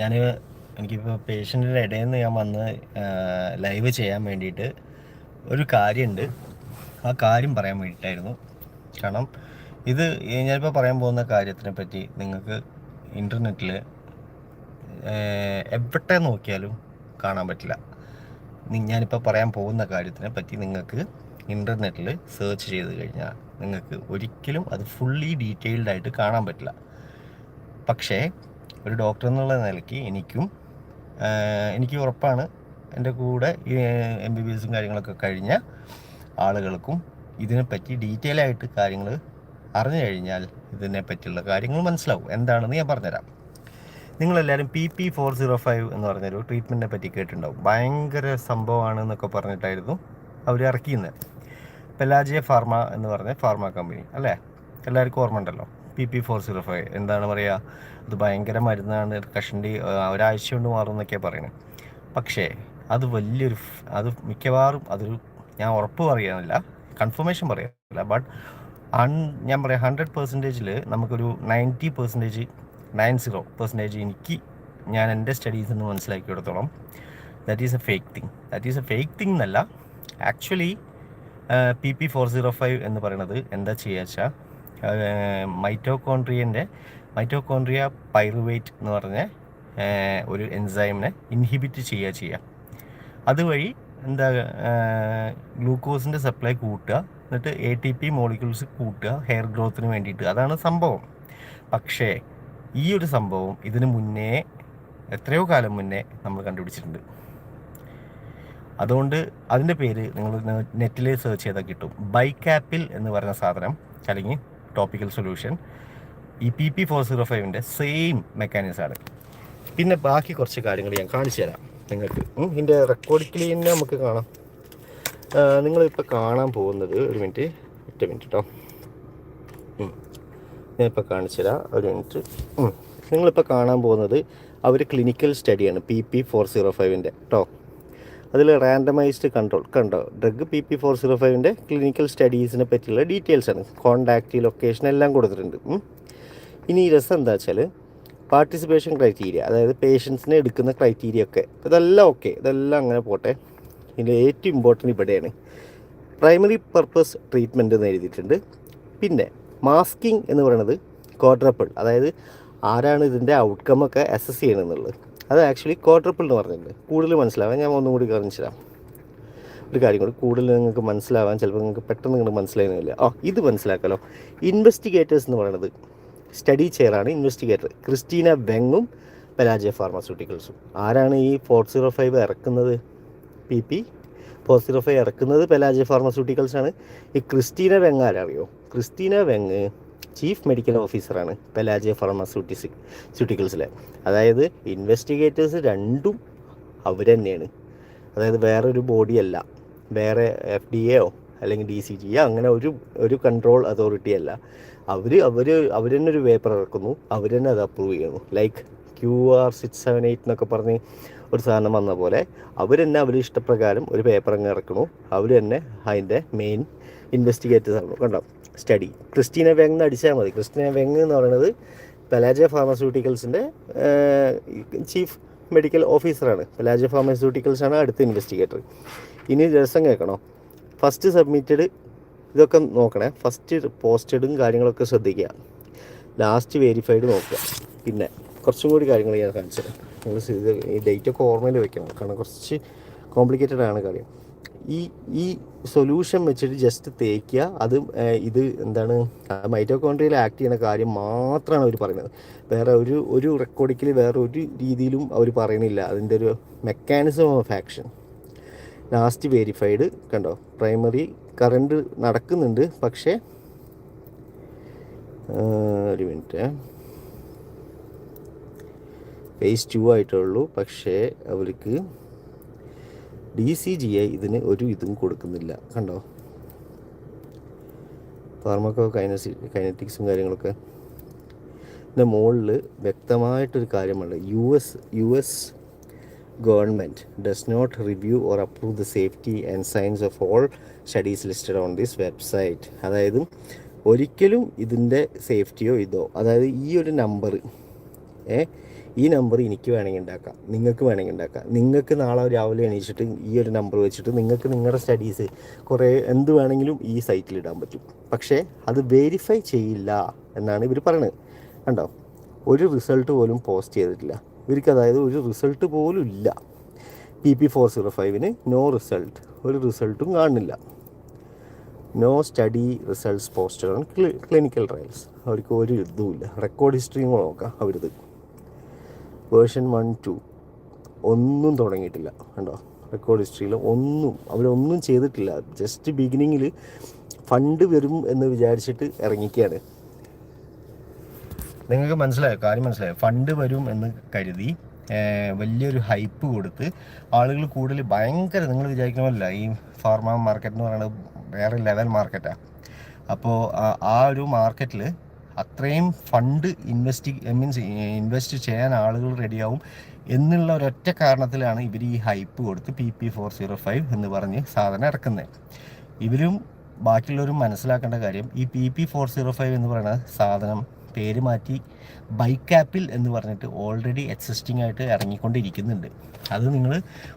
ഞാൻ എനിക്കിപ്പോൾ പേഷ്യന്റിന്റെ ഇടയിൽ നിന്ന് ഞാൻ വന്ന് ലൈവ് ചെയ്യാൻ വേണ്ടിയിട്ട് ഒരു കാര്യമുണ്ട് ആ കാര്യം പറയാൻ വേണ്ടിയിട്ടായിരുന്നു. കാരണം ഇത് ഞാനിപ്പോൾ പറയാൻ പോകുന്ന കാര്യത്തിനെ പറ്റി നിങ്ങൾക്ക് ഇന്റർനെറ്റിൽ എവിടെ നോക്കിയാലും കാണാൻ പറ്റില്ല. ഞാനിപ്പോൾ പറയാൻ പോകുന്ന കാര്യത്തിനെ പറ്റി നിങ്ങൾക്ക് ഇന്റർനെറ്റിൽ സെർച്ച് ചെയ്ത് കഴിഞ്ഞാൽ നിങ്ങൾക്ക് ഒരിക്കലും അത് ഫുള്ളി ഡീറ്റെയിൽഡ് ആയിട്ട് കാണാൻ പറ്റില്ല. പക്ഷേ ഒരു ഡോക്ടർ എന്നുള്ള നിലയ്ക്ക് എനിക്കും എനിക്ക് ഉറപ്പാണ് എന്റെ കൂടെ എം ബി ബി എസും കാര്യങ്ങളൊക്കെ കഴിഞ്ഞ ആളുകൾക്കും ഇതിനെപ്പറ്റി ഡീറ്റെയിൽ ആയിട്ട് കാര്യങ്ങൾ അറിഞ്ഞു കഴിഞ്ഞാൽ ഇതിനെ പറ്റിയുള്ള കാര്യങ്ങൾ മനസ്സിലാവും. എന്താണെന്ന് ഞാൻ പറഞ്ഞുതരാം. നിങ്ങളെല്ലാവരും P P four zero five എന്ന് പറഞ്ഞൊരു ട്രീറ്റ്മെന്റിനെ പറ്റി കേട്ടിട്ടുണ്ടാവും. ഭയങ്കര സംഭവമാണ് എന്നൊക്കെ പറഞ്ഞിട്ടായിരുന്നു അവർ ഇറക്കിയിരുന്നത്. പെലാജിയ ഫാർമ എന്ന് പറഞ്ഞ ഫാർമ കമ്പനി അല്ലേ? എല്ലാവർക്കും ഓർമ്മ ഉണ്ടല്ലോ. P P four zero five എന്താണ് പറയുക അത് ഭയങ്കര മരുന്നാണ് കഷണ്ടി ഒരാഴ്ച കൊണ്ട് മാറും എന്നൊക്കെയാണ് പറയുന്നത് പക്ഷേ അത് വലിയൊരു അത് മിക്കവാറും അതൊരു ഞാൻ ഉറപ്പ് പറയാനില്ല കൺഫർമേഷൻ പറയാനില്ല ബട്ട് അൺ ഞാൻ പറയാം ഹൺഡ്രഡ് പെർസെന്റേജിൽ നമുക്കൊരു ninety percentage nine zero percentage എനിക്ക് ഞാൻ എന്റെ സ്റ്റഡീസിൽ നിന്ന് മനസ്സിലാക്കിയിടത്തോളം that is a fake thing that is a fake thing എന്നല്ല. Actually P P four zero five എന്ന് പറയുന്നത് എന്താ ചെയ്യുക വെച്ചാൽ മൈറ്റോകോൺട്രിയന്റെ മൈറ്റോകോൺട്രിയ പൈറുവേറ്റ് എന്ന് പറഞ്ഞ ഒരു എൻസൈമിനെ ഇൻഹിബിറ്റ് ചെയ്യുക ചെയ്യുക അതുവഴി എന്താ ഗ്ലൂക്കോസിന്റെ സപ്ലൈ കൂട്ടുക എന്നിട്ട് എ ടി പി മോളിക്യൂൾസ് കൂട്ടുക ഹെയർ ഗ്രോത്തിന് വേണ്ടിയിട്ട്. അതാണ് സംഭവം. പക്ഷേ ഈ ഒരു സംഭവം ഇതിന് മുന്നേ എത്രയോ കാലം മുന്നേ നമ്മൾ കണ്ടുപിടിച്ചിട്ടുണ്ട്. അതുകൊണ്ട് അതിന്റെ പേര് നിങ്ങൾ നെറ്റിൽ സെർച്ച് ചെയ്താൽ കിട്ടും. ബൈക്കാപ്പിൽ എന്ന് പറയുന്ന സാധനം അല്ലെങ്കിൽ ടോപ്പിക്കൽ സൊല്യൂഷൻ ഈ പി പി ഫോർ സീറോ ഫൈവിന്റെ സെയിം മെക്കാനിസമാണ് പിന്നെ ബാക്കി കുറച്ച് കാര്യങ്ങൾ ഞാൻ കാണിച്ചു തരാം നിങ്ങൾക്ക്. ഇതിന്റെ റെക്കോർഡ് ക്ലീൻ നമുക്ക് കാണാം. നിങ്ങളിപ്പോൾ കാണാൻ പോകുന്നത് ഒരു മിനിറ്റ് ഒറ്റ മിനിറ്റ് കേട്ടോ ഞാനിപ്പോൾ കാണിച്ചു തരാം ഒരു മിനിറ്റ്. നിങ്ങളിപ്പോൾ കാണാൻ പോകുന്നത് അവർ ക്ലിനിക്കൽ സ്റ്റഡിയാണ് പി പി ഫോർ സീറോ ഫൈവിന്റെ കേട്ടോ അതിൽ റാൻഡമൈസ്ഡ് കൺട്രോൾ കണ്ടോ? Drug P P four zero ഫൈവിന്റെ clinical സ്റ്റഡീസിനെ പറ്റിയുള്ള ഡീറ്റെയിൽസ് ആണ്. കോണ്ടാക്റ്റ് ലൊക്കേഷൻ എല്ലാം കൊടുത്തിട്ടുണ്ട്. ഇനി ഈ രസം എന്താ വെച്ചാൽ പാർട്ടിസിപ്പേഷൻ ക്രൈറ്റീരിയ അതായത് പേഷ്യൻസിനെ എടുക്കുന്ന ക്രൈറ്റീരിയ ഒക്കെ. ഇതെല്ലാം ഓക്കെ ഇതെല്ലാം അങ്ങനെ പോട്ടെ. ഇതിന്റെ ഏറ്റവും ഇമ്പോർട്ടന്റ് ഇവിടെയാണ്. പ്രൈമറി പർപ്പസ് ട്രീറ്റ്മെന്റ് എന്ന് എഴുതിയിട്ടുണ്ട്. പിന്നെ മാസ്കിംഗ് എന്ന് പറയുന്നത് ക്വാഡ്രപ്പിൾ അതായത് ആരാണ് ഇതിന്റെ ഔട്ട്കം ഒക്കെ അസസ് ചെയ്യണമെന്നുള്ളത് അത് ആക്ച്വലി ക്വാഡ്രപ്പിൾ എന്ന് പറഞ്ഞിട്ടുണ്ട്. കൂടുതൽ മനസ്സിലാവാൻ ഞാൻ ഒന്നും കൂടി കാണിച്ചു തരാം ഒരു കാര്യം കൂടി കൂടുതൽ നിങ്ങൾക്ക് മനസ്സിലാവാൻ ചിലപ്പോൾ നിങ്ങൾക്ക് പെട്ടെന്ന് നിങ്ങൾ മനസ്സിലാകുന്നില്ല ആ ഇത് മനസ്സിലാക്കാലോ. ഇൻവെസ്റ്റിഗേറ്റേഴ്സ് എന്ന് പറയുന്നത് സ്റ്റഡി ചെയറാണ് ഇൻവെസ്റ്റിഗേറ്റർ ക്രിസ്റ്റീന വെങ്ങും പെലാജിയ ഫാർമസ്യൂട്ടിക്കൽസും ആരാണ് ഈ ഫോർ സീറോ ഫൈവ് ഇറക്കുന്നത്? P P? Four zero five ഇറക്കുന്നത് പെലാജിയ ഫാർമസ്യൂട്ടിക്കൽസാണ് ഈ ക്രിസ്റ്റീന വെങ് ആരറിയോ ക്രിസ്റ്റീന വെങ് ചീഫ് മെഡിക്കൽ ഓഫീസറാണ് പെലാജിയ ഫാർമസ്യൂട്ടിസ് സ്യൂട്ടിക്കൽസിലെ അതായത് ഇൻവെസ്റ്റിഗേറ്റേഴ്സ് രണ്ടും അവർ തന്നെയാണ് അതായത് വേറൊരു ബോഡിയല്ല വേറെ എഫ് ഡി എയോ അല്ലെങ്കിൽ ഡി സി ജിയോ അങ്ങനെ ഒരു ഒരു കൺട്രോൾ അതോറിറ്റി അല്ല. അവർ അവർ അവർ തന്നെ ഒരു പേപ്പർ ഇറക്കുന്നു. അവർ തന്നെ അത് അപ്രൂവ് ചെയ്യുന്നു. Like Q R six seven eight എന്നൊക്കെ പറഞ്ഞ് ഒരു സാധനം വന്ന പോലെ അവർ തന്നെ അവർ ഇഷ്ടപ്രകാരം ഒരു പേപ്പർ അങ്ങ് ഇറക്കണു അവർ തന്നെ അതിന്റെ മെയിൻ ഇൻവെസ്റ്റിഗേറ്റേഴ്സ് ആണ്. കണ്ടോ? സ്റ്റഡി. ക്രിസ്റ്റീന വെങ് എന്ന് അടിച്ചാൽ മതി. ക്രിസ്റ്റീന വെങ് എന്ന് പറയുന്നത് പലാജ ഫാർമസ്യൂട്ടിക്കൽസിന്റെ ചീഫ് മെഡിക്കൽ ഓഫീസറാണ്. പലാജ ഫാർമസ്യൂട്ടിക്കൽസാണ് അടുത്ത ഇൻവെസ്റ്റിഗേറ്റർ. ഇനി രസം കേൾക്കണോ? ഫസ്റ്റ് സബ്മിറ്റഡ് ഇതൊക്കെ നോക്കണേ. ഫസ്റ്റ് പോസ്റ്റഡും കാര്യങ്ങളൊക്കെ ശ്രദ്ധിക്കുക. ലാസ്റ്റ് വെരിഫൈഡ് നോക്കുക. പിന്നെ കുറച്ചും കൂടി കാര്യങ്ങൾ ഞാൻ കാണിച്ചു നിങ്ങൾ ഈ ഡേറ്റൊക്കെ ഓർമ്മയിൽ വെക്കണം. കാരണം കുറച്ച് കോംപ്ലിക്കേറ്റഡ് ആണ് കാര്യം. ഈ ഈ സൊല്യൂഷൻ വെച്ചിട്ട് ജസ്റ്റ് തേക്കുക. അത് ഇത് എന്താണ് മൈറ്റോകോൺട്രിയയിൽ ആക്ട് ചെയ്യുന്ന കാര്യം മാത്രമാണ് അവർ പറയുന്നത്. വേറെ ഒരു ഒരു റെക്കോർഡിക്കൽ വേറെ ഒരു രീതിയിലും അവർ പറയുന്നില്ല. അതിന്റെ ഒരു mechanism of action last verified കണ്ടോ? പ്രൈമറി കറണ്ട് നടക്കുന്നുണ്ട്. പക്ഷേ ഒരു മിനിറ്റ്. ഫേസ് ടു ആയിട്ടുള്ളൂ. പക്ഷേ അവർക്ക് ഡി സി ജി ഐ ഇതിന് ഒരു ഇതും കൊടുക്കുന്നില്ല. കണ്ടോ? ഫാർമക്കോ കൈനസി കൈനറ്റിക്സും കാര്യങ്ങളൊക്കെ. ഇതിന്റെ മുകളിൽ വ്യക്തമായിട്ടൊരു കാര്യമാണ് U S U S government does not review or approve the safety and science of all studies listed on this website അതായത് ഒരിക്കലും ഇതിന്റെ സേഫ്റ്റിയോ ഇതോ അതായത് ഈ ഒരു നമ്പർ ഏ ഈ നമ്പർ എനിക്ക് വേണമെങ്കിൽ ഉണ്ടാക്കാം. നിങ്ങൾക്ക് വേണമെങ്കിൽ ഉണ്ടാക്കാം. നിങ്ങൾക്ക് നാളെ രാവിലെ എണീച്ചിട്ട് ഈ ഒരു നമ്പർ വെച്ചിട്ട് നിങ്ങൾക്ക് നിങ്ങളുടെ സ്റ്റഡീസ് കുറേ എന്ത് വേണമെങ്കിലും ഈ സൈറ്റിൽ ഇടാൻ പറ്റും. പക്ഷേ അത് വെരിഫൈ ചെയ്യില്ല എന്നാണ് ഇവർ പറയുന്നത് കണ്ടോ? ഒരു റിസൾട്ട് പോലും പോസ്റ്റ് ചെയ്തിട്ടില്ല. ഇവർക്ക് അതായത് ഒരു റിസൾട്ട് പോലും ഇല്ല. പി പി ഫോർ സീറോ ഫൈവിന് നോ റിസൾട്ട് ഒരു റിസൾട്ടും കാണുന്നില്ല. No study results posted on clinical trials അവർക്ക് ഒരു ഇതുമില്ല റെക്കോർഡ് ഹിസ്റ്ററിയും നോക്കാം അവരിത്. വേർഷൻ വൺ ടു ഒന്നും തുടങ്ങിയിട്ടില്ല കണ്ടോ? റെക്കോർഡ് ഹിസ്റ്ററിയിൽ ഒന്നും അവരൊന്നും ചെയ്തിട്ടില്ല. ജസ്റ്റ് ബിഗിനിങ്ങിൽ ഫണ്ട് വരും എന്ന് വിചാരിച്ചിട്ട് ഇറങ്ങിക്കുകയാണ് നിങ്ങൾക്ക് മനസ്സിലായോ? കാര്യം മനസ്സിലായോ? ഫണ്ട് വരും എന്ന് കരുതി വലിയൊരു ഹൈപ്പ് കൊടുത്ത് ആളുകൾ കൂടുതൽ ഭയങ്കര നിങ്ങൾ വിചാരിക്കണമല്ല ഈ ഫാർമ മാർക്കറ്റ് എന്ന് പറയുന്നത് വേറെ ലെവൽ മാർക്കറ്റാണ് അപ്പോൾ ആ ഒരു മാർക്കറ്റിൽ അത്രയും ഫണ്ട് ഇൻവെസ്റ്റ് മീൻസ് ഇൻവെസ്റ്റ് ചെയ്യാൻ ആളുകൾ റെഡിയാവും എന്നുള്ള ഒരൊറ്റ കാരണത്തിലാണ് ഇവർ ഈ ഹൈപ്പ് കൊടുത്ത് P P four zero five എന്ന് പറഞ്ഞ് സാധനം ഇറക്കുന്നത്. ഇവരും ബാക്കിയുള്ളവരും മനസ്സിലാക്കേണ്ട കാര്യം ഈ P P four zero five എന്ന് പറയുന്ന സാധനം പേര് മാറ്റി ബൈക്ക് ആപ്പിൽ എന്ന് പറഞ്ഞിട്ട് ഓൾറെഡി എക്സിസ്റ്റിംഗ് ആയിട്ട് ഇറങ്ങിക്കൊണ്ടിരിക്കുന്നുണ്ട്. അത് നിങ്ങൾ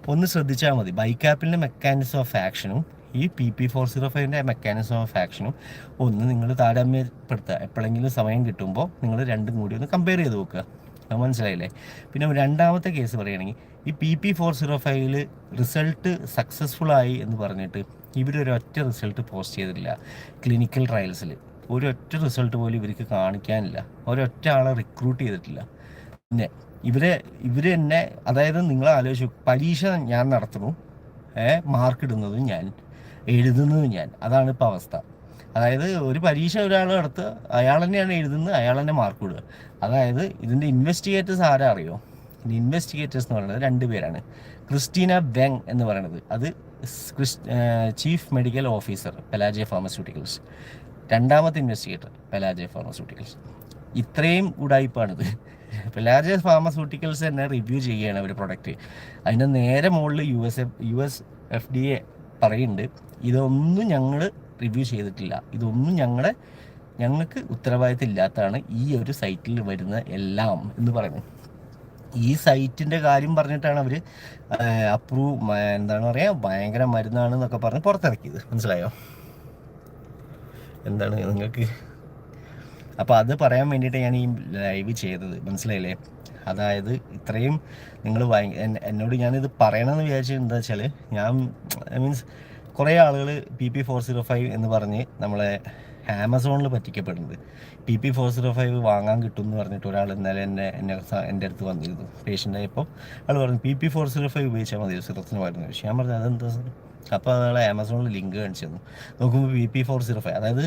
ഒന്ന് ശ്രദ്ധിച്ചാൽ മതി. ബൈക്ക് ആപ്പിന്റെ മെക്കാനിസം ഓഫ് ആക്ഷനും ഈ പി പി ഫോർ സീറോ ഫൈവിന്റെ മെക്കാനിസം ഓഫ് ആക്ഷനും ഒന്ന് നിങ്ങൾ താരതമ്യപ്പെടുത്തുക. എപ്പോഴെങ്കിലും സമയം കിട്ടുമ്പോൾ നിങ്ങൾ രണ്ടും കൂടി ഒന്ന് കമ്പയർ ചെയ്ത് നോക്കുക. അത് മനസ്സിലായില്ലേ? പിന്നെ രണ്ടാമത്തെ കേസ് പറയുകയാണെങ്കിൽ ഈ പി പി ഫോർ സീറോ ഫൈവിൽ റിസൾട്ട് സക്സസ്ഫുൾ ആയി എന്ന് പറഞ്ഞിട്ട് ഇവരൊരൊറ്റ റിസൾട്ട് പോസ്റ്റ് ചെയ്തിട്ടില്ല. ക്ലിനിക്കൽ ട്രയൽസിൽ ഒരൊറ്റ റിസൾട്ട് പോലും ഇവർക്ക് കാണിക്കാനില്ല. ഒരൊറ്റ ആളെ റിക്രൂട്ട് ചെയ്തിട്ടില്ല. പിന്നെ ഇവരെ ഇവർ തന്നെ അതായത് നിങ്ങൾ ആലോചിച്ചു പരീക്ഷ ഞാൻ നടത്തുന്നു. മാർക്ക് ഇടുന്നതും ഞാൻ. എഴുതുന്നതും ഞാൻ. അതാണ് ഇപ്പോൾ അവസ്ഥ. അതായത് ഒരു പരീക്ഷ ഒരാൾ എടുത്ത് അയാൾ തന്നെയാണ് എഴുതുന്നത് അയാൾ തന്നെ മാർക്ക് കൊടുക്കുക അതായത് ഇതിന്റെ ഇൻവെസ്റ്റിഗേറ്റേഴ്സ് ആരാ അറിയോ? ഇൻവെസ്റ്റിഗേറ്റേഴ്സ് എന്ന് പറയുന്നത് രണ്ട് പേരാണ്. ക്രിസ്റ്റീന ബെങ് എന്ന് പറയുന്നത്. അത് chief medical officer Pelage pharmaceuticals രണ്ടാമത്തെ ഇൻവെസ്റ്റിഗേറ്റർ പെലാജെ ഫാർമസ്യൂട്ടിക്കൽസ് ഇത്രയും ഉടായ്പാണിത് പെലാജെ ഫാർമസ്യൂട്ടിക്കൽസ് തന്നെ റിവ്യൂ ചെയ്യുകയാണ് അവർ പ്രൊഡക്റ്റ് അതിന്റെ നേരെ മുകളിൽ U S F U S F D A പറയുന്നുണ്ട്. ഇതൊന്നും ഞങ്ങൾ റിവ്യൂ ചെയ്തിട്ടില്ല. ഇതൊന്നും ഞങ്ങളെ ഞങ്ങൾക്ക് ഉത്തരവാദിത്തം ഇല്ലാത്തതാണ് ഈ ഒരു സൈറ്റിൽ വരുന്ന എല്ലാം എന്ന് പറയുന്നത്. ഈ സൈറ്റിന്റെ കാര്യം പറഞ്ഞിട്ടാണ് അവർ അപ്രൂവ് എന്താണ് പറയുക ഭയങ്കര മരുന്നാണ് എന്നൊക്കെ പറഞ്ഞ് പുറത്തിറക്കിയത്. മനസ്സിലായോ? എന്താണ് നിങ്ങൾക്ക്? അപ്പോൾ അത് പറയാൻ വേണ്ടിയിട്ട് ഞാൻ ഈ ലൈവ് ചെയ്തത്. മനസ്സിലായില്ലേ? അതായത് ഇത്രയും നിങ്ങൾ എന്നോട് ഞാനിത് പറയണമെന്ന് വിചാരിച്ചത് എന്താ വെച്ചാൽ ഞാൻ മീൻസ് കുറേ ആളുകൾ P P four zero five എന്ന് പറഞ്ഞ് നമ്മളെ ആമസോണിൽ പറ്റിക്കപ്പെടുന്നത്. P P four zero five വാങ്ങാൻ കിട്ടും എന്ന് പറഞ്ഞിട്ട് ഒരാൾ ഇന്നലെ എന്നെ എന്നെ എന്റെ അടുത്ത് വന്നിരുന്നു. പേഷ്യന്റ് ആയപ്പോൾ ആൾ പറഞ്ഞു P P four zero five ഉപയോഗിച്ചാൽ മതി സിറത്തിന് മരുന്ന് പക്ഷേ ഞാൻ പറഞ്ഞു അതെന്താ അപ്പോൾ അയാൾ ആമസോണിൽ ലിങ്ക് കാണിച്ചു തന്നു. നോക്കുമ്പോൾ P P four zero five അതായത്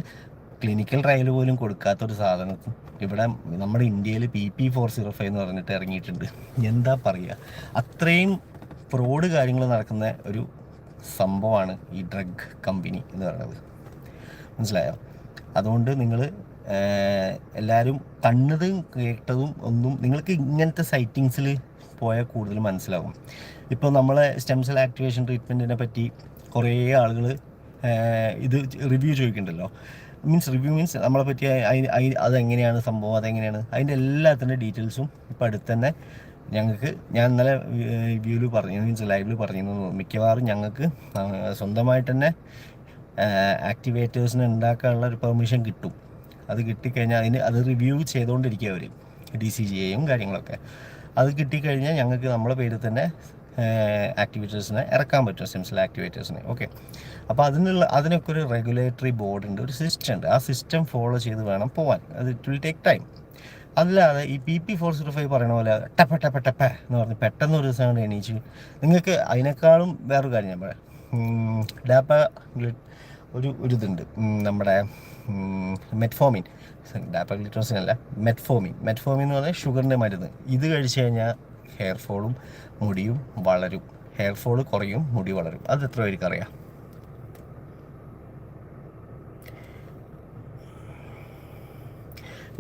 ക്ലിനിക്കൽ ട്രയൽ പോലും കൊടുക്കാത്തൊരു സാധനത്തിന് ഇവിടെ നമ്മുടെ ഇന്ത്യയിൽ P P four zero five എന്ന് പറഞ്ഞിട്ട് ഇറങ്ങിയിട്ടുണ്ട്. എന്താ പറയുക അത്രയും ഫ്രോഡ് കാര്യങ്ങൾ നടക്കുന്ന ഒരു സംഭവമാണ് ഈ ഡ്രഗ് കമ്പനി എന്ന് പറയുന്നത്. മനസ്സിലായോ? അതുകൊണ്ട് നിങ്ങൾ എല്ലാവരും കണ്ടതും കേട്ടതും ഒന്നും നിങ്ങൾക്ക് ഇങ്ങനത്തെ സൈറ്റിങ്സിൽ പോയാൽ കൂടുതൽ മനസ്സിലാകും ഇപ്പോൾ നമ്മളെ സ്റ്റെം സെൽ ആക്ടിവേഷൻ ട്രീറ്റ്മെന്റിനെ പറ്റി കുറേ ആളുകൾ ഇത് റിവ്യൂ ചോദിക്കുന്നുണ്ടല്ലോ മീൻസ് റിവ്യൂ മീൻസ് നമ്മളെ പറ്റി അതെങ്ങനെയാണ് സംഭവം? അതെങ്ങനെയാണ്? അതിന്റെ എല്ലാത്തിന്റെ ഡീറ്റെയിൽസും ഇപ്പോൾ അടുത്ത് തന്നെ ഞങ്ങൾക്ക് ഞാൻ ഇന്നലെ വ്യൂവിൽ പറഞ്ഞു മീൻസ് ലൈവിൽ പറഞ്ഞിരുന്നു. മിക്കവാറും ഞങ്ങൾക്ക് സ്വന്തമായിട്ട് തന്നെ ആക്ടിവേറ്റേഴ്സിനെ ഉണ്ടാക്കാനുള്ള ഒരു പെർമിഷൻ കിട്ടും. അത് കിട്ടിക്കഴിഞ്ഞാൽ അതിന് അത് റിവ്യൂ ചെയ്തുകൊണ്ടിരിക്കുക അവർ ഡി സി ജി എയും കാര്യങ്ങളൊക്കെ. അത് കിട്ടിക്കഴിഞ്ഞാൽ ഞങ്ങൾക്ക് നമ്മളെ പേരിൽ തന്നെ ആക്ടിവേറ്റേഴ്സിനെ ഇറക്കാൻ പറ്റും സിംസിൽ ആക്ടിവേറ്റേഴ്സിനെ ഓക്കെ അപ്പോൾ അതിനുള്ള അതിനൊക്കെ ഒരു റെഗുലേറ്ററി ബോർഡ് ഉണ്ട് ഒരു സിസ്റ്റം ഉണ്ട് ആ സിസ്റ്റം ഫോളോ ചെയ്ത് വേണം പോവാൻ. അത് ഇറ്റ് വിൽ ടേക്ക് ടൈം അതില്ലാതെ ഈ P P four zero five പറയണ പോലെ ടപ്പ ടപ്പ ടപ്പ എന്ന് പറഞ്ഞ് പെട്ടെന്ന് ഒരു ദിവസം കൊണ്ട് എണീച്ച് നിങ്ങൾക്ക് അതിനേക്കാളും വേറൊരു കാര്യം ഞാൻ പറയാം. ഡാപ്പ ഒരു ഒരു ഇതുണ്ട്. നമ്മുടെ മെറ്റ്ഫോമിൻ ഡാപ്പ ഗ്ലിറ്റോസിനല്ല മെറ്റ്ഫോമിൻ മെറ്റ്ഫോമിൻ എന്ന് പറഞ്ഞാൽ ഷുഗറിന്റെ മരുന്ന്. ഇത് കഴിച്ചു കഴിഞ്ഞാൽ ഹെയർ ഫോളും മുടിയും വളരും. ഹെയർ ഫോൾ കുറയും മുടി വളരും. അത് എത്ര പേർക്ക് അറിയാം?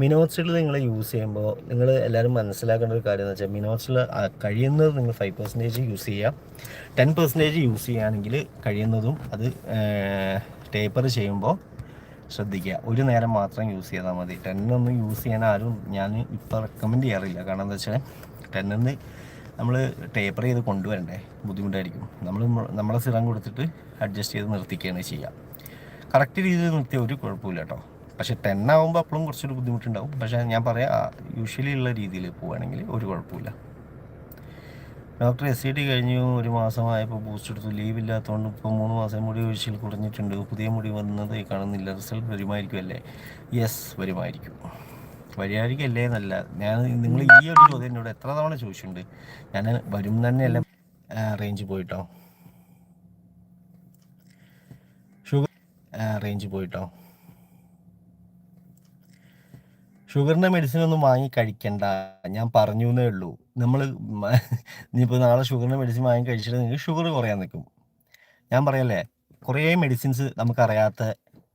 മിനോക്സിൽ നിങ്ങൾ യൂസ് ചെയ്യുമ്പോൾ നിങ്ങൾ എല്ലാവരും മനസ്സിലാക്കേണ്ട ഒരു കാര്യം എന്ന് വെച്ചാൽ മിനോക്സിൽ കഴിയുന്നത് നിങ്ങൾ ഫൈവ് പെർസെന്റേജ് യൂസ് ചെയ്യുക ടെൻ പെർസെന്റേജ് യൂസ് ചെയ്യുകയാണെങ്കിൽ കഴിയുന്നതും അത് ടേപ്പർ ചെയ്യുമ്പോൾ ശ്രദ്ധിക്കുക. ഒരു നേരം മാത്രം യൂസ് ചെയ്താൽ മതി. ടെന്നൊന്നും യൂസ് ചെയ്യാൻ ആരും ഞാൻ ഇപ്പോൾ റെക്കമെൻഡ് ചെയ്യാറില്ല. കാരണം എന്താ വെച്ചാൽ ടെന്നിന്ന് നമ്മൾ ടേപ്പർ ചെയ്ത് കൊണ്ടുവരണ്ടേ? ബുദ്ധിമുട്ടായിരിക്കും. നമ്മൾ നമ്മളെ സിറം കൊടുത്തിട്ട് അഡ്ജസ്റ്റ് ചെയ്ത് നിർത്തിക്കുകയാണ് ചെയ്യുക കറക്റ്റ് രീതിയിൽ നിർത്തിയ ഒരു കുഴപ്പമില്ല കേട്ടോ പക്ഷെ ടെൻ ആകുമ്പോൾ അപ്പോഴും കുറച്ചൊരു ബുദ്ധിമുട്ടുണ്ടാവും. പക്ഷേ ഞാൻ പറയാം യൂഷ്വലി ഉള്ള രീതിയിൽ പോവുകയാണെങ്കിൽ ഒരു കുഴപ്പമില്ല. ഡോക്ടർ എസ് സി ടി കഴിഞ്ഞു ഒരു മാസമായപ്പോൾ ബൂസ്റ്റ് എടുത്തു. ലീവ് ഇല്ലാത്തതുകൊണ്ട് ഇപ്പോൾ മൂന്ന് മാസം മുടി ഒഴിച്ചിൽ കുറഞ്ഞിട്ടുണ്ട്. പുതിയ മുടി വന്നത് കാണുന്നില്ല. റിസൾട്ട് വരുമായിരിക്കും അല്ലേ? യെസ് വരുമായിരിക്കും. വരികയായിരിക്കും അല്ലേ എന്നല്ല. ഞാൻ നിങ്ങൾ ഈ ഒരു ചോദ്യം എന്നോട് എത്ര തവണ ചോദിച്ചിട്ടുണ്ട്? ഞാൻ വരും തന്നെയല്ല റേഞ്ച് പോയിട്ടോ. ഷുഗർ റേഞ്ച് പോയിട്ടോ. ഷുഗറിന്റെ മെഡിസിൻ ഒന്നും വാങ്ങി കഴിക്കണ്ട. ഞാൻ പറഞ്ഞു എന്നേ ഉള്ളൂ നമ്മൾ ഇനിയിപ്പോൾ നാളെ ഷുഗറിന്റെ മെഡിസിൻ വാങ്ങി കഴിച്ചിട്ട് നിങ്ങൾക്ക് ഷുഗർ കുറയാൻ നിൽക്കും ഞാൻ പറയല്ലേ കുറേ മെഡിസിൻസ് നമുക്കറിയാത്ത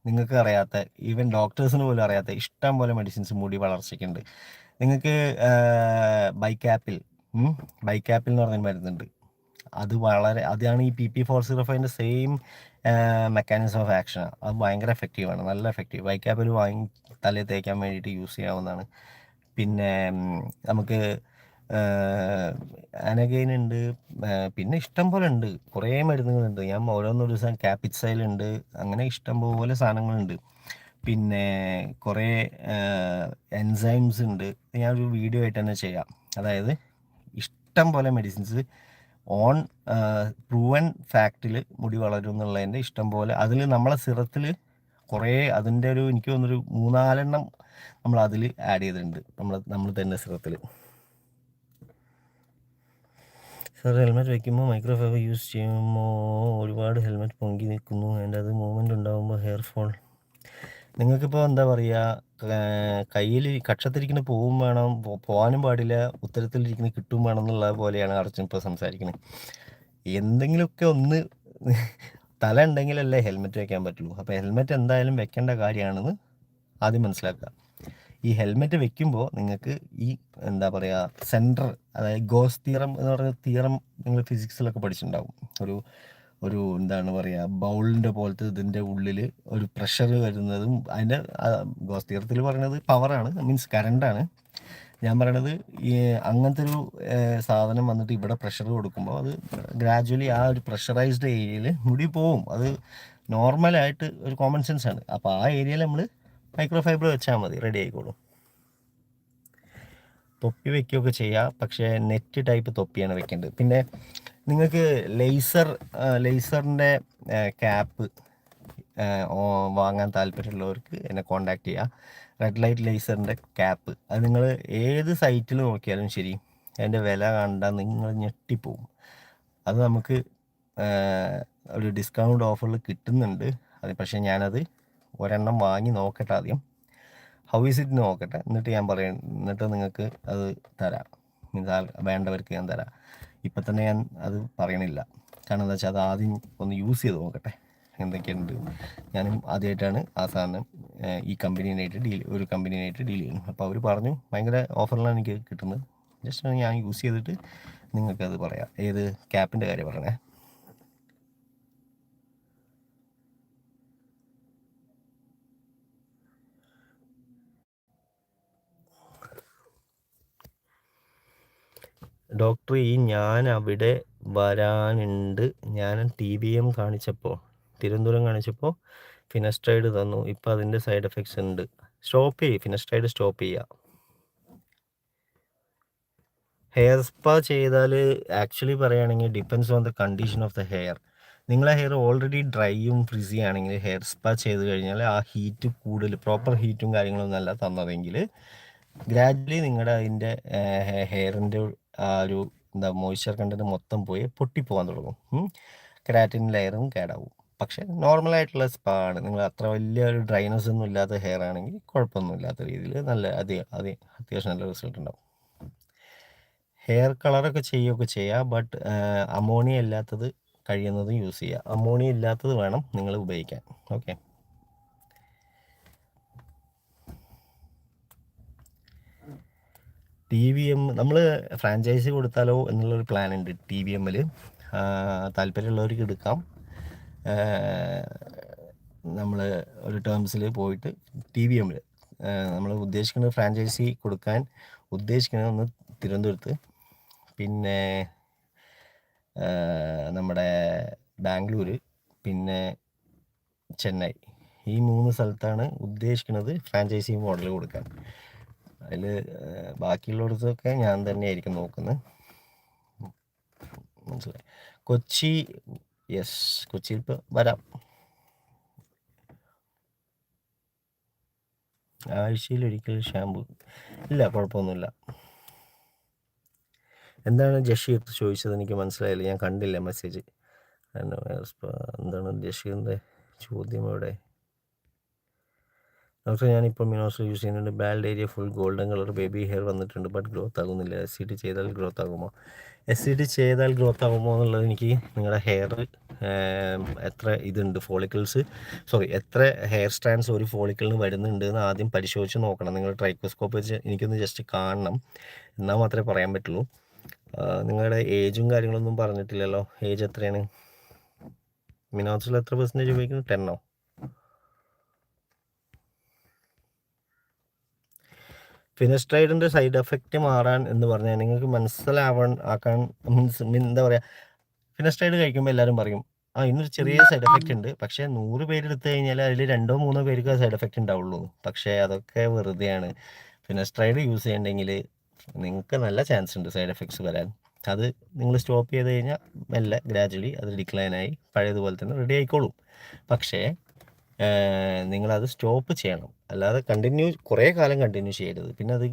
നിങ്ങൾക്ക് അറിയാത്ത ഈവൻ ഡോക്ടേഴ്സിന് പോലും അറിയാത്ത ഇഷ്ടം പോലെ മെഡിസിൻസ് മുടി വളർച്ചയ്ക്കുണ്ട്. നിങ്ങൾക്ക് ബൈക്കാപ്പിൽ ബൈക്കാപ്പിൽ എന്ന് പറഞ്ഞൊരു മരുന്നുണ്ട്. അത് വളരെ അതാണ് ഈ പി പി ഫോർ സീറോ ഫൈവിന്റെ സെയിം മെക്കാനിസം ഓഫ് ആക്ഷൻ അത് ഭയങ്കര എഫക്റ്റീവാണ് നല്ല എഫക്റ്റീവ് ബൈക്കാപ്പിൽ വാങ്ങി തലയിൽ തേക്കാൻ വേണ്ടിയിട്ട് യൂസ് ചെയ്യാവുന്നതാണ്. പിന്നെ നമുക്ക് അനഗൈൻ ഉണ്ട് പിന്നെ ഇഷ്ടം പോലെ ഉണ്ട്. കുറേ മരുന്നുകളുണ്ട്. ഞാൻ ഓരോന്നോ ദിവസം ക്യാപിറ്റ്സൈൽ ഉണ്ട് അങ്ങനെ ഇഷ്ടം പോലെ സാധനങ്ങളുണ്ട്. പിന്നെ കുറേ എൻസൈംസ് ഉണ്ട് ഞാൻ ഒരു വീഡിയോ ആയിട്ട് തന്നെ ചെയ്യാം. അതായത് ഇഷ്ടം പോലെ മെഡിസിൻസ് ഓൺ പ്രൂവൻ ഫാക്റ്റിൽ മുടി വളരും എന്നുള്ളതിന്റെ ഇഷ്ടം പോലെ. അതിൽ നമ്മളെ സിറത്തിൽ കുറേ അതിന്റെ ഒരു എനിക്ക് തോന്നുന്നൊരു മൂന്നാലെണ്ണം നമ്മൾ അതിൽ ആഡ് ചെയ്തിട്ടുണ്ട്. നമ്മൾ നമ്മൾ തന്നെ സിറത്തിൽ സാർ ഹെൽമെറ്റ് വയ്ക്കുമ്പോൾ മൈക്രോ ഫൈബർ യൂസ് ചെയ്യുമ്പോൾ ഒരുപാട് ഹെൽമെറ്റ് പൊങ്കി നിൽക്കുന്നു. എന്റെ അത് മൂവ്മെന്റ് ഉണ്ടാകുമ്പോൾ ഹെയർ ഫോൾ നിങ്ങൾക്കിപ്പോൾ എന്താ പറയുക കയ്യിൽ കക്ഷത്തിരിക്കുന്ന പോവും വേണം പോകാനും പാടില്ല ഉത്തരത്തിലിരിക്കുന്ന കിട്ടും വേണം എന്നുള്ള പോലെയാണ് അർജുൻ ഇപ്പോൾ സംസാരിക്കുന്നത്. എന്തെങ്കിലുമൊക്കെ ഒന്ന് തല ഉണ്ടെങ്കിലല്ലേ ഹെൽമെറ്റ് വെക്കാൻ പറ്റുള്ളൂ. അപ്പോൾ ഹെൽമെറ്റ് എന്തായാലും വെക്കേണ്ട കാര്യമാണെന്ന് ആദ്യം മനസ്സിലാക്കുക. ഈ ഹെൽമെറ്റ് വെക്കുമ്പോൾ നിങ്ങൾക്ക് ഈ എന്താ പറയുക സെന്റർ അതായത് ഗോസ് തീറം എന്ന് പറയുന്ന തീറം നിങ്ങൾ ഫിസിക്സിലൊക്കെ പഠിച്ചിട്ടുണ്ടാവും. ഒരു ഒരു എന്താണ് പറയുക ബൗളിന്റെ പോലത്തെ ഇതിന്റെ ഉള്ളിൽ ഒരു പ്രഷർ വരുന്നതും അതിന്റെ ഗോസ് തീറത്തിൽ പറയുന്നത് പവറാണ് മീൻസ് കറണ്ടാണ് ഞാൻ പറയണത് ഈ അങ്ങനത്തെ ഒരു സാധനം വന്നിട്ട് ഇവിടെ പ്രഷർ കൊടുക്കുമ്പോൾ അത് ഗ്രാജുവലി ആ ഒരു പ്രഷറൈസ്ഡ് ഏരിയയിൽ മുടി പോവും. അത് നോർമലായിട്ട് ഒരു കോമൺ സെൻസ് ആണ്. അപ്പോൾ ആ ഏരിയയിൽ നമ്മൾ മൈക്രോ ഫൈബർ വെച്ചാൽ മതി റെഡി ആയിക്കോളും. തൊപ്പി വെക്കുകയൊക്കെ ചെയ്യാം പക്ഷേ നെറ്റ് ടൈപ്പ് തൊപ്പിയാണ് വെക്കേണ്ടത്. പിന്നെ നിങ്ങൾക്ക് ലേസർ ലേസറിന്റെ ക്യാപ്പ് വാങ്ങാൻ താല്പര്യമുള്ളവർക്ക് എന്നെ കോണ്ടാക്ട് ചെയ്യുക റെഡ് ലൈറ്റ് ലേസറിന്റെ ക്യാപ്പ് അത് നിങ്ങൾ ഏത് സൈറ്റിൽ നോക്കിയാലും ശരി അതിന്റെ വില കണ്ടാൽ നിങ്ങൾ ഞെട്ടിപ്പോവും. അത് നമുക്ക് ഒരു ഡിസ്കൗണ്ട് ഓഫറിൽ കിട്ടുന്നുണ്ട്. അത് പക്ഷേ ഞാനത് ഒരെണ്ണം വാങ്ങി നോക്കട്ടെ ആദ്യം. ഹൗ ഈസ് ഇറ്റ് നോക്കട്ടെ. എന്നിട്ട് ഞാൻ പറയാം എന്നിട്ട് നിങ്ങൾക്ക് അത് തരാം. മീൻസ് വേണ്ടവർക്ക് ഞാൻ തരാം. ഇപ്പം തന്നെ ഞാൻ അത് പറയണില്ല. കാരണം എന്താ വെച്ചാൽ അത് ആദ്യം ഒന്ന് യൂസ് ചെയ്ത് നോക്കട്ടെ. എന്തൊക്കെയുണ്ട്. ഞാനും ആദ്യമായിട്ടാണ് ആ സാധനം ഈ കമ്പനിയായിട്ട് ഡീൽ ഒരു കമ്പനിയായിട്ട് ഡീൽ ചെയ്യുന്നു അപ്പോൾ അവർ പറഞ്ഞു ഭയങ്കര ഓഫറിലാണ് എനിക്ക് കിട്ടുന്നത്. ജസ്റ്റ് ഞാൻ യൂസ് ചെയ്തിട്ട് നിങ്ങൾക്കത് പറയാം. ഏത് ക്യാപ്പിന്റെ കാര്യം പറഞ്ഞേ ഡോക്ടർ ഈ ഞാൻ അവിടെ വരാനുണ്ട്. ഞാൻ ടി ബി എം കാണിച്ചപ്പോൾ തിരുവനന്തപുരം കാണിച്ചപ്പോൾ ഫിനസ്ട്രൈഡ് തന്നു. ഇപ്പം അതിന്റെ സൈഡ് എഫക്ട്സ് ഉണ്ട്. സ്റ്റോപ്പ് ചെയ്യും. ഫിനസ്ട്രൈഡ് സ്റ്റോപ്പ് ചെയ്യുക ഹെയർ സ്പാ ചെയ്താൽ ആക്ച്വലി പറയുകയാണെങ്കിൽ depends on the condition of the hair നിങ്ങളെ ഹെയർ ഓൾറെഡി ഡ്രൈയും ഫ്രിസി ആണെങ്കിൽ ഹെയർ സ്പാ ചെയ്ത് കഴിഞ്ഞാൽ ആ ഹീറ്റ് കൂടുതൽ പ്രോപ്പർ ഹീറ്റും കാര്യങ്ങളൊന്നും അല്ല തന്നതെങ്കിൽ ഗ്രാജുവലി നിങ്ങളുടെ അതിന്റെ ഹെയറിന്റെ ആ ഒരു എന്താ മോയ്സ്ചർ കണ്ടന്റ് മൊത്തം പോയി പൊട്ടിപ്പോകാൻ തുടങ്ങും. കരാറ്റിൻ കെരാറ്റിൻ ലെയറും കേടാവും. പക്ഷേ നോർമലായിട്ടുള്ള സ്പാ ആണ്. നിങ്ങൾ അത്ര വലിയ ഒരു ഡ്രൈനസ് ഒന്നും ഇല്ലാത്ത ഹെയർ ആണെങ്കിൽ കുഴപ്പമൊന്നും ഇല്ലാത്ത രീതിയിൽ നല്ല അധികം അധികം അത്യാവശ്യം നല്ല റിസൾട്ട് ഉണ്ടാവും. ഹെയർ കളറൊക്കെ ചെയ്യുകയൊക്കെ ചെയ്യാം. ബട്ട് അമോണിയ ഇല്ലാത്തത് കഴിയുന്നതും യൂസ് ചെയ്യുക അമോണിയ ഇല്ലാത്തത് വേണം നിങ്ങൾ ഉപയോഗിക്കാൻ. ഓക്കെ ടി വി എം നമ്മൾ ഫ്രാഞ്ചൈസി കൊടുത്താലോ എന്നുള്ളൊരു പ്ലാൻ ഉണ്ട് ടി വി എമ്മിൽ താല്പര്യമുള്ളവർക്ക് എടുക്കാം. നമ്മൾ ഒരു ടേംസിൽ പോയിട്ട് ടി വി എമ്മിൽ നമ്മൾ ഉദ്ദേശിക്കുന്നത് ഫ്രാഞ്ചൈസി കൊടുക്കാൻ ഉദ്ദേശിക്കുന്നത് ഒന്ന് തിരുവനന്തപുരത്ത്. പിന്നെ നമ്മുടെ ബാംഗ്ലൂർ പിന്നെ ചെന്നൈ. ഈ മൂന്ന് സ്ഥലത്താണ് ഉദ്ദേശിക്കുന്നത് ഫ്രാഞ്ചൈസി മോഡൽ കൊടുക്കാൻ. അതിൽ ബാക്കിയുള്ളിടത്തൊക്കെ ഞാൻ തന്നെയായിരിക്കും നോക്കുന്നത്. മനസ്സിലായി. കൊച്ചി യെസ് കൊച്ചിയിൽ ഇപ്പോൾ വരാം. ആഴ്ചയിൽ ഒരിക്കൽ ഷാമ്പു. ഇല്ല കുഴപ്പമൊന്നുമില്ല. എന്താണ് ജഷീർ ചോദിച്ചത്? എനിക്ക് മനസ്സിലായില്ല. ഞാൻ കണ്ടില്ല മെസ്സേജ്. എന്താണ് ജഷീറിന്റെ ചോദ്യം അവിടെ? ഡോക്ടർ ഞാനിപ്പോൾ മിനോസ് യൂസ് ചെയ്യുന്നുണ്ട് bald area full golden colour baby hair വന്നിട്ടുണ്ട് ബട്ട് ഗ്രോത്ത് ആകുന്നില്ല. എസ് സി ചെയ്താൽ ഗ്രോത്ത് ആകുമോ? എസ് സി ചെയ്താൽ ഗ്രോത്ത് ആകുമോ എന്നുള്ളത് എനിക്ക് നിങ്ങളുടെ ഹെയർ എത്ര ഇതുണ്ട് ഫോളിക്കിൾസ്? സോറി എത്ര ഹെയർ സ്ട്രാൻഡ്സ് ഒരു ഫോളിക്കിളിന് വരുന്നുണ്ട് എന്ന് ആദ്യം പരിശോധിച്ച് നോക്കണം. നിങ്ങൾ ട്രൈക്കോസ്കോപ്പ് വെച്ച് എനിക്കൊന്ന് ജസ്റ്റ് കാണണം. എന്നാൽ മാത്രമേ പറയാൻ പറ്റുള്ളൂ. നിങ്ങളുടെ ഏജും കാര്യങ്ങളൊന്നും പറഞ്ഞിട്ടില്ലല്ലോ. ഏജ് എത്രയാണ്? മിനോസിൽ എത്ര പെർസെന്റേജ് ഉപയോഗിക്കുന്നു? ടെന്നോ? ഫിനസ്ട്രൈഡിന്റെ സൈഡ് എഫക്റ്റ് മാറാൻ എന്ന് പറഞ്ഞാൽ നിങ്ങൾക്ക് മനസ്സിലാവാൻ ആക്കാൻ മീൻസ് മീൻ എന്താ പറയുക ഫിനസ്ട്രൈഡ് കഴിക്കുമ്പോൾ എല്ലാവരും പറയും ആ ഇന്നൊരു ചെറിയ സൈഡ് എഫക്റ്റ് ഉണ്ട്. പക്ഷേ നൂറ് പേര് എടുത്തു കഴിഞ്ഞാൽ അതിൽ രണ്ടോ മൂന്നോ പേർക്ക് സൈഡ് എഫക്റ്റ് ഉണ്ടാവുള്ളൂ. പക്ഷേ അതൊക്കെ വെറുതെയാണ്. ഫിനസ്ട്രൈഡ് യൂസ് ചെയ്യണമെങ്കിൽ നിങ്ങൾക്ക് നല്ല ചാൻസ് ഉണ്ട് സൈഡ് എഫക്ട്സ് വരാൻ. അത് നിങ്ങൾ സ്റ്റോപ്പ് ചെയ്ത് കഴിഞ്ഞാൽ മെല്ലെ ഗ്രാജുവലി അത് ഡിക്ലൈൻ ആയി പഴയതുപോലെ തന്നെ റെഡി ആയിക്കോളും. പക്ഷേ നിങ്ങളത് സ്റ്റോപ്പ് ചെയ്യണം. അല്ലാതെ കണ്ടിന്യൂ കുറേ കാലം കണ്ടിന്യൂ ചെയ്യരുത്. പിന്നെ അത്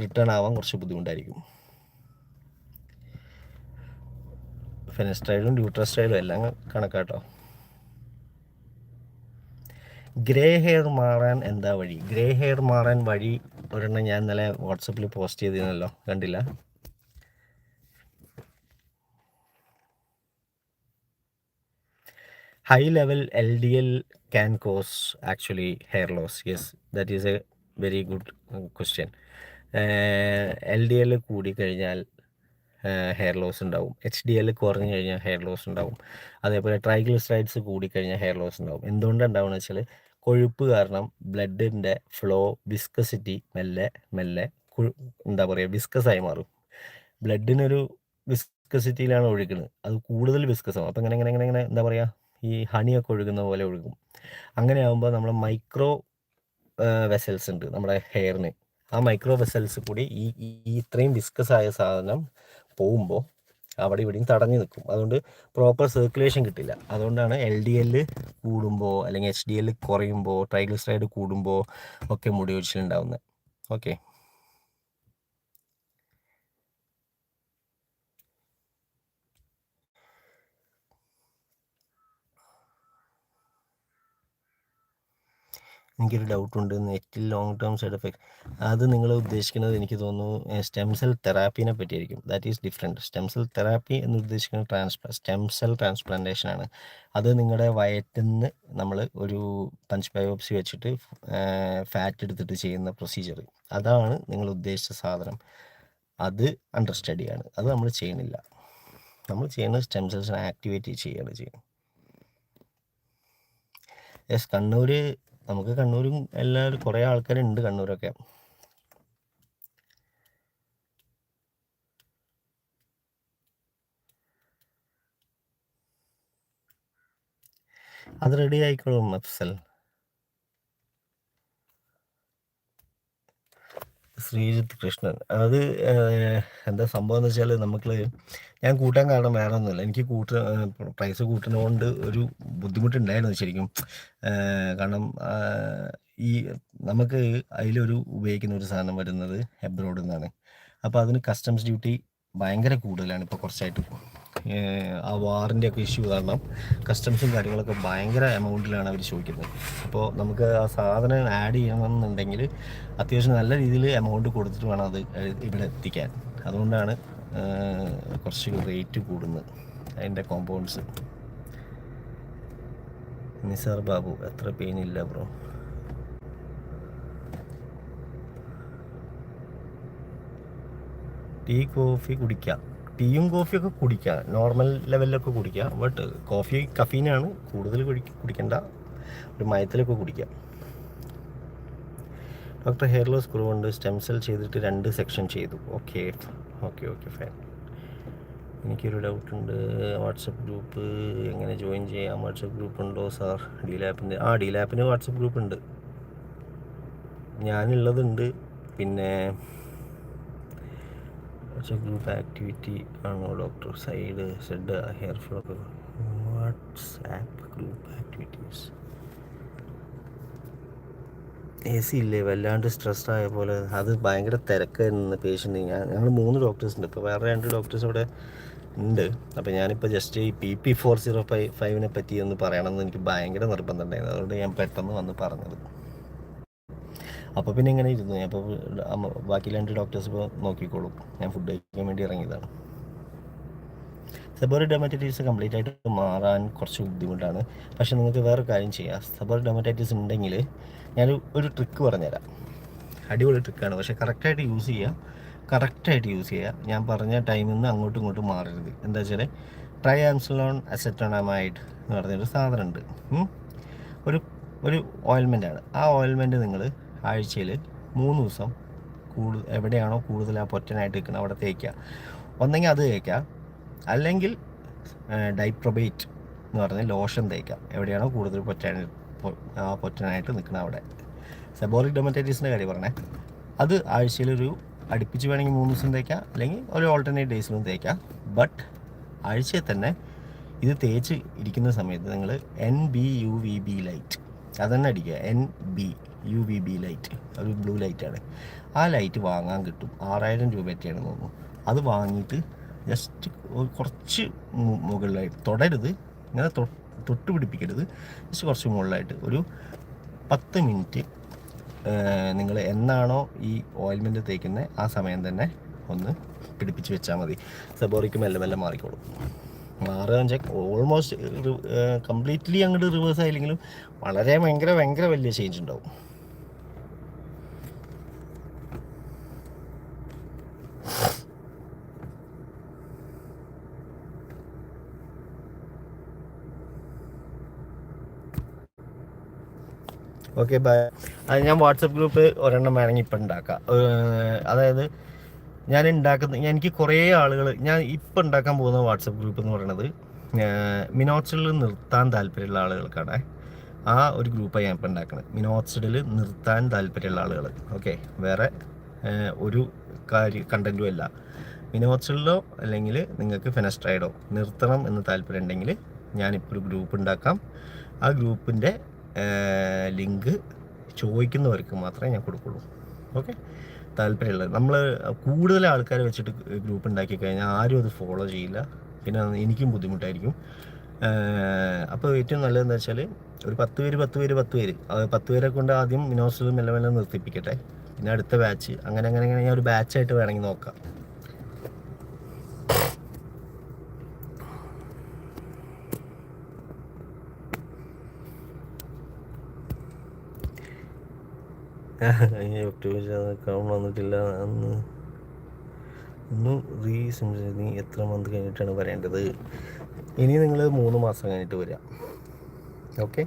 റിട്ടേൺ ആവാൻ കുറച്ച് ബുദ്ധിമുട്ടായിരിക്കും. ഫെനസ്ട്രൈഡും ഡ്യൂട്രസ്ട്രൈഡും എല്ലാം കണക്കാട്ടോ. ഗ്രേ ഹെയർ മാറാൻ എന്താ വഴി? ഗ്രേ ഹെയർ മാറാൻ വഴി ഒരെണ്ണം ഞാൻ ഇന്നലെ വാട്സപ്പിൽ പോസ്റ്റ് ചെയ്തിരുന്നല്ലോ. കണ്ടില്ല? High level LDL can cause actually hair loss. Yes, that is a very good good question. L D L കൂടിക്കഴിഞ്ഞാൽ ഹെയർ ലോസ് ഉണ്ടാവും. എച്ച് ഡി എൽ കുറഞ്ഞു കഴിഞ്ഞാൽ ഹെയർ ലോസ് ഉണ്ടാവും. അതേപോലെ ട്രൈഗ്ലിസറൈഡ്സ് കൂടിക്കഴിഞ്ഞാൽ ഹെയർ ലോസ് ഉണ്ടാവും. എന്തുകൊണ്ടാണ് ഉണ്ടാവുക വെച്ചാൽ കൊഴുപ്പ് കാരണം ബ്ലഡിന്റെ ഫ്ലോ വിസ്കസിറ്റി മെല്ലെ മെല്ലെ എന്താ പറയുക വിസ്കസ് ആയി മാറും. ബ്ലഡിനൊരു വിസ്കസിറ്റിയിലാണ് ഒഴുകുന്നത്. അത് കൂടുതൽ വിസ്കസ് ആവും. അപ്പം ഇങ്ങനെ ഇങ്ങനെ ഇങ്ങനെ എന്താ പറയുക ഈ ഹണിയൊക്കെ ഒഴുകുന്ന പോലെ ഒഴുകും. അങ്ങനെ ആകുമ്പോൾ നമ്മൾ മൈക്രോ വെസൽസ് ഉണ്ട് നമ്മുടെ ഹെയറിന് ആ മൈക്രോ വെസൽസ് കൂടി ഈ ഇത്രയും വിസ്കസ് ആയ സാധനം പോകുമ്പോൾ അവിടെ ഇവിടെയും തടഞ്ഞു നിൽക്കും. അതുകൊണ്ട് പ്രോപ്പർ സർക്കുലേഷൻ കിട്ടില്ല. അതുകൊണ്ടാണ് എൽ ഡി എൽ കൂടുമ്പോൾ അല്ലെങ്കിൽ എച്ച് ഡി എൽ കുറയുമ്പോൾ ട്രൈഗ്ലിസറൈഡ് കൂടുമ്പോൾ ഒക്കെ മുടി ഒഴിച്ചിലുണ്ടാവുന്നത് ഓക്കെ എനിക്കൊരു ഡൗട്ട് ഉണ്ട് നെറ്റിൽ ലോങ് ടേം സൈഡ് എഫക്ട് അത് നിങ്ങൾ ഉദ്ദേശിക്കുന്നത് എനിക്ക് തോന്നുന്നു സ്റ്റെം സെൽ തെറാപ്പീനെ പറ്റിയായിരിക്കും. That is different stem cell therapy എന്ന് ഉദ്ദേശിക്കുന്നത് ട്രാൻസ്പ്ലാ സ്റ്റെം സെൽ ട്രാൻസ്പ്ലാന്റേഷൻ ആണ്. അത് നിങ്ങളുടെ വയറ്റിൽ നിന്ന് നമ്മൾ ഒരു പഞ്ച് ബയോപ്സി വെച്ചിട്ട് ഫാറ്റ് എടുത്തിട്ട് ചെയ്യുന്ന പ്രൊസീജിയർ അതാണ് നിങ്ങൾ ഉദ്ദേശിച്ച സാധനം. അത് അണ്ടർ സ്റ്റഡിയാണ് അത് നമ്മൾ ചെയ്യുന്നില്ല. നമ്മൾ ചെയ്യുന്നത് സ്റ്റെം സെൽസിനെ ആക്ടിവേറ്റ് ചെയ്യുകയാണ് ചെയ്യുന്നത്. യെസ് കണ്ണൂർ നമുക്ക് കണ്ണൂരും എല്ലാവരും കുറേ ആൾക്കാരുണ്ട് കണ്ണൂരൊക്കെ. അത് റെഡി ആയിക്കോളും അഫ്സൽ. ശ്രീജിത്ത് കൃഷ്ണൻ. അത് എന്താ സംഭവം എന്ന് വെച്ചാൽ നമുക്ക് ഞാൻ കൂട്ടാൻ കാരണം വേറെ ഒന്നുമില്ല എനിക്ക് കൂട്ട പ്രൈസ് കൂട്ടുന്നതുകൊണ്ട് ഒരു ബുദ്ധിമുട്ടുണ്ടായിരുന്നു ശരിക്കും. കാരണം ഈ നമുക്ക് അതിലൊരു ഉപയോഗിക്കുന്ന ഒരു സാധനം വരുന്നത് എബ്രോഡിൽ നിന്നാണ് അപ്പോൾ അതിന് കസ്റ്റംസ് ഡ്യൂട്ടി ഭയങ്കര കൂടുതലാണ് ഇപ്പോൾ കുറച്ചായിട്ട്. ആ വാറിന്റെ ഒക്കെ ഇഷ്യൂ കാരണം കസ്റ്റംസും കാര്യങ്ങളൊക്കെ ഭയങ്കര എമൗണ്ടിലാണ് അവർ ചോദിക്കുന്നത്. അപ്പോൾ നമുക്ക് ആ സാധനം ആഡ് ചെയ്യണമെന്നുണ്ടെങ്കിൽ അത്യാവശ്യം നല്ല രീതിയിൽ എമൗണ്ട് കൊടുത്തിട്ട് വേണം അത് ഇവിടെ എത്തിക്കാൻ. അതുകൊണ്ടാണ് കുറച്ച് റേറ്റ് കൂടുന്നത് അതിന്റെ കോമ്പൗണ്ട്സ് നിസാർ ബാബു എത്ര പെയിൻ ഇല്ല ബ്രോ ടീ കോഫി കുടിക്കാം. ടീയും കോഫിയൊക്കെ കുടിക്കാം. നോർമൽ ലെവലിലൊക്കെ കുടിക്കുക ബട്ട് കോഫി കഫീനാണ് കൂടുതൽ കുടി കുടിക്കണ്ട. ഒരു മയത്തിലൊക്കെ കുടിക്കുക ഡോക്ടർ ഹെയർ ലോസ് കുറവുണ്ട്. സ്റ്റെം സെൽ ചെയ്തിട്ട് രണ്ട് സെക്ഷൻ ചെയ്തു. ഓക്കെ ഓക്കെ ഓക്കെ ഫൈൻ എനിക്കൊരു ഡൗട്ടുണ്ട് വാട്സപ്പ് ഗ്രൂപ്പ് എങ്ങനെ ജോയിൻ ചെയ്യാം? വാട്സപ്പ് ഗ്രൂപ്പ് ഉണ്ടോ സാർ ഡി ലാപ്പിന്റെ ആ ഡി ലാപ്പിന് വാട്സപ്പ് ഗ്രൂപ്പ് ഉണ്ട്. ഞാനുള്ളതുണ്ട്. പിന്നെ വാട്സപ്പ് ഗ്രൂപ്പ് ആക്ടിവിറ്റി ആണോ? Doctor side said hair flow WhatsApp group activities A C ഇല്ലേ? വല്ലാണ്ട് സ്ട്രെസ്ഡായ പോലെ. അത് ഭയങ്കര തിരക്കായിരുന്നു പേഷ്യന്റ് ഞാൻ ഞങ്ങൾ മൂന്ന് ഡോക്ടേഴ്സ് ഉണ്ട്. ഇപ്പോൾ വേറെ രണ്ട് ഡോക്ടേഴ്സ് ഇവിടെ ഉണ്ട്. അപ്പോൾ ഞാനിപ്പോൾ ജസ്റ്റ് ഈ P P four zero five ഫൈവിനെ പറ്റി ഒന്ന് പറയണമെന്ന് എനിക്ക് ഭയങ്കര നിർബന്ധം ഉണ്ടായിരുന്നു. അതുകൊണ്ട് ഞാൻ പെട്ടെന്ന് വന്ന് പറഞ്ഞത്. അപ്പോൾ പിന്നെ ഇങ്ങനെ ഇരുന്നു. ഞാൻ ഇപ്പോൾ ബാക്കി രണ്ട് ഡോക്ടേഴ്സ് ഇപ്പോൾ നോക്കിക്കോളും. ഞാൻ ഫുഡ് കഴിക്കാൻ വേണ്ടി ഇറങ്ങിയതാണ്. സബോറി ഡെമറ്റൈറ്റിസ് കംപ്ലീറ്റ് ആയിട്ട് മാറാൻ കുറച്ച് ബുദ്ധിമുട്ടാണ്. പക്ഷേ നിങ്ങൾക്ക് വേറെ കാര്യം ചെയ്യാം. സബോറി ഡെമറ്റൈറ്റിസ് ഉണ്ടെങ്കിൽ ഞാൻ ഒരു ട്രിക്ക് പറഞ്ഞുതരാം. അടിപൊളി ട്രിക്കാണ് പക്ഷേ കറക്റ്റായിട്ട് യൂസ് ചെയ്യുക കറക്റ്റായിട്ട് യൂസ് ചെയ്യുക ഞാൻ പറഞ്ഞ ടൈമിൽ നിന്ന് അങ്ങോട്ടും ഇങ്ങോട്ടും മാറരുത്. എന്താ വെച്ചാൽ ട്രൈ ആംസലോൺ അസെറ്റോണമായിട്ട് എന്ന് പറഞ്ഞൊരു സാധനമുണ്ട്. ഒരു ഒരു ആണ്. ആ ഓയിൽമെന്റ് നിങ്ങൾ ആഴ്ചയിൽ മൂന്ന് ദിവസം കൂടുതൽ എവിടെയാണോ കൂടുതൽ ആ പൊറ്റനായിട്ട് നിൽക്കുന്നത് അവിടെ തേക്കുക ഒന്നെങ്കിൽ അത് തേക്കുക അല്ലെങ്കിൽ ഡൈപ്രൊബേറ്റ് എന്ന് പറഞ്ഞ ലോഷൻ തേക്കുക എവിടെയാണോ കൂടുതൽ പൊറ്റാൻ ആ പൊറ്റനായിട്ട് നിൽക്കുന്നത് അവിടെ. സെബോറിക് ഡെമറ്റൈറ്റീസിന്റെ കാര്യം പറഞ്ഞേ. അത് ആഴ്ചയിലൊരു അടുപ്പിച്ച് വേണമെങ്കിൽ മൂന്ന് ദിവസം തേക്കാം അല്ലെങ്കിൽ ഒരു ഓൾട്ടർനേറ്റ് ഡേയ്സിലും തേക്കാം ബട്ട് ആഴ്ചയിൽ തന്നെ ഇത് തേച്ച് ഇരിക്കുന്ന സമയത്ത് നിങ്ങൾ N B U V B light അതന്നെ അടിക്കുക. N B U V B light ഒരു ബ്ലൂ ലൈറ്റാണ് ആ ലൈറ്റ് വാങ്ങാൻ കിട്ടും. ആറായിരം രൂപയൊക്കെയാണ് തോന്നുന്നു. അത് വാങ്ങിയിട്ട് ജസ്റ്റ് കുറച്ച് മുകളിലായിട്ട് തൊടരുത്. ഇങ്ങനെ തൊട്ട് പിടിപ്പിക്കരുത്. ജസ്റ്റ് കുറച്ച് മുകളിലായിട്ട് ഒരു പത്ത് മിനിറ്റ് നിങ്ങൾ എന്നാണോ ഈ ഓയിൽമെന്റ് തേക്കുന്നത് ആ സമയം തന്നെ ഒന്ന് പിടിപ്പിച്ച് വെച്ചാൽ മതി. സെബോറിക്ക് മെല്ലെ മെല്ലെ മാറിക്കോളും. മാറുക വെച്ചാൽ ഓൾമോസ്റ്റ് കംപ്ലീറ്റ്ലി അങ്ങോട്ട് റിവേഴ്സ് ആയില്ലെങ്കിലും വളരെ ഭയങ്കര ഭയങ്കര വലിയ ചേഞ്ച് ഉണ്ടാവും. ഓക്കെ ബൈ അത് ഞാൻ വാട്സപ്പ് ഗ്രൂപ്പ് ഒരെണ്ണം വേണമെങ്കിൽ ഇപ്പം ഉണ്ടാക്കാം. അതായത് ഞാൻ ഉണ്ടാക്കുന്ന എനിക്ക് കുറേ ആളുകൾ ഞാൻ ഇപ്പം ഉണ്ടാക്കാൻ പോകുന്ന വാട്സപ്പ് ഗ്രൂപ്പ് എന്ന് പറയുന്നത് മിനോക്സിഡിൽ നിർത്താൻ താല്പര്യമുള്ള ആളുകൾക്കാണ്. ആ ഒരു ഗ്രൂപ്പാണ് ഞാൻ ഇപ്പം ഉണ്ടാക്കുന്നത് മിനോക്സിഡിൽ നിർത്താൻ താല്പര്യമുള്ള ആളുകൾ ഓക്കെ വേറെ ഒരു കാര്യ കണ്ടന്റും അല്ല. മിനോക്സിഡിലോ അല്ലെങ്കിൽ നിങ്ങൾക്ക് ഫെനസ്ട്രൈഡോ നിർത്തണം എന്ന് താല്പര്യം ഉണ്ടെങ്കിൽ ഞാനിപ്പോൾ ഒരു ഗ്രൂപ്പ് ഉണ്ടാക്കാം. ആ ഗ്രൂപ്പിന്റെ ലിങ്ക് ചോദിക്കുന്നവർക്ക് മാത്രമേ ഞാൻ കൊടുക്കുള്ളൂ. ഓക്കെ? താല്പര്യമുള്ളത് നമ്മൾ കൂടുതൽ ആൾക്കാരെ വെച്ചിട്ട് ഗ്രൂപ്പ് ഉണ്ടാക്കി കഴിഞ്ഞാൽ ആരും അത് ഫോളോ ചെയ്യില്ല. പിന്നെ എനിക്കും ബുദ്ധിമുട്ടായിരിക്കും. അപ്പോൾ ഏറ്റവും നല്ലതെന്ന് വെച്ചാൽ ഒരു പത്ത് പേര് പത്ത് പേര് പത്ത് പേര്. പത്ത് പേരെ കൊണ്ട് ആദ്യം മിനോസിൽ മെല്ലെ മെല്ലെ നിർത്തിപ്പിക്കട്ടെ. പിന്നെ അടുത്ത ബാച്ച് അങ്ങനെ അങ്ങനെ അങ്ങനെ ഞാൻ ഒരു ബാച്ചായിട്ട് വേണമെങ്കിൽ നോക്കാം. അക്കൗണ്ട് വന്നിട്ടില്ല അന്ന് ഒന്ന് റീ നീ എത്ര മന്ത് കഴിഞ്ഞിട്ടാണ് പറയേണ്ടത്? ഇനി നിങ്ങൾ മൂന്ന് മാസം കഴിഞ്ഞിട്ട് വരിക ഓക്കെ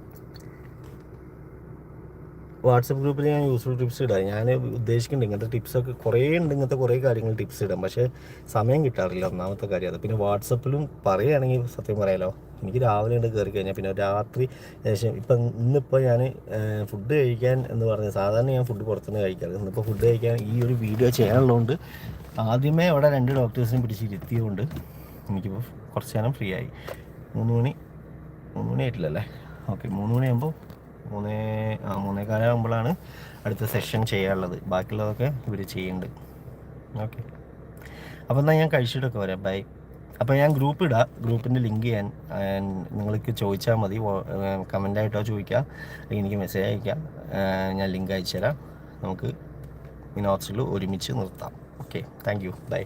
വാട്സപ്പ് ഗ്രൂപ്പിൽ ഞാൻ യൂസ്ഫുൾ ടിപ്സ് ഇടാം. ഞാൻ ഉദ്ദേശിക്കുന്നുണ്ട് ഇങ്ങനത്തെ ടിപ്സൊക്കെ കുറേ ഉണ്ട് ഇങ്ങനത്തെ കുറേ കാര്യങ്ങൾ ടിപ്സ് ഇടാം. പക്ഷേ സമയം കിട്ടാറില്ല. ഒന്നാമത്തെ കാര്യം അത്. പിന്നെ വാട്സപ്പിലും പറയുകയാണെങ്കിൽ സത്യം പറയാലോ. എനിക്ക് രാവിലെ ഉണ്ട് കയറി കഴിഞ്ഞാൽ പിന്നെ രാത്രി ഏകദേശം ഇപ്പം ഇന്നിപ്പോൾ ഞാൻ ഫുഡ് കഴിക്കാൻ എന്ന് പറഞ്ഞ സാധാരണ ഞാൻ ഫുഡ് പുറത്തുനിന്ന് കഴിക്കാറ്. ഇന്നിപ്പോൾ ഫുഡ് കഴിക്കാൻ ഈ ഒരു വീഡിയോ ചെയ്യാനുള്ളതുകൊണ്ട് ആദ്യമേ അവിടെ രണ്ട് ഡോക്ടേഴ്സിനെ പിടിച്ചിരുത്തിയതുകൊണ്ട് എനിക്കിപ്പോൾ കുറച്ച് നേരം ഫ്രീ ആയി. മൂന്ന് മണി മൂന്ന് മണി ആയിട്ടില്ലല്ലേ? ഓക്കെ മൂന്ന് മണിയാകുമ്പോൾ മൂന്നേ ആ മൂന്നേക്കാലാകുമ്പോഴാണ് അടുത്ത സെഷൻ ചെയ്യാനുള്ളത്. ബാക്കിയുള്ളതൊക്കെ ഇവർ ചെയ്യുന്നുണ്ട് ഓക്കെ അപ്പോൾ എന്നാൽ ഞാൻ കഴിച്ചിട്ടൊക്കെ വരാം. ബൈ അപ്പോൾ ഞാൻ ഗ്രൂപ്പ് ഇടാം. ഗ്രൂപ്പിന്റെ ലിങ്ക് ഞാൻ നിങ്ങൾക്ക് ചോദിച്ചാൽ മതി. കമന്റായിട്ടോ ചോദിക്കാം. അല്ലെങ്കിൽ എനിക്ക് മെസ്സേജ് അയക്കാം. ഞാൻ ലിങ്ക് അയച്ചു തരാം നമുക്ക് നോട്ട്സിൽ ഒരുമിച്ച് നിർത്താം. Okay thank you by